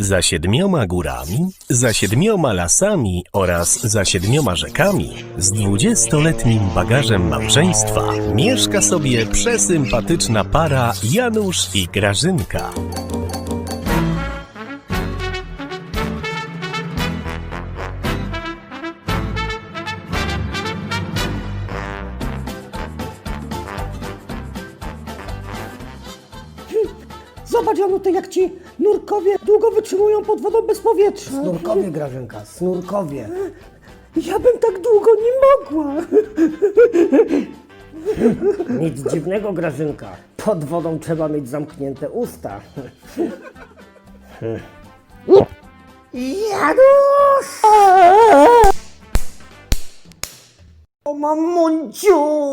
Za siedmioma górami, za siedmioma lasami oraz za siedmioma rzekami z dwudziestoletnim bagażem małżeństwa mieszka sobie przesympatyczna para Janusz i Grażynka. Zobacz, Januty, jak ci nurkowie długo wytrzymują pod wodą bez powietrza. Snurkowie, Grażynka, snurkowie. Ja bym tak długo nie mogła. Nic dziwnego, Grażynka. Pod wodą trzeba mieć zamknięte usta. Janusz! O mamunciu!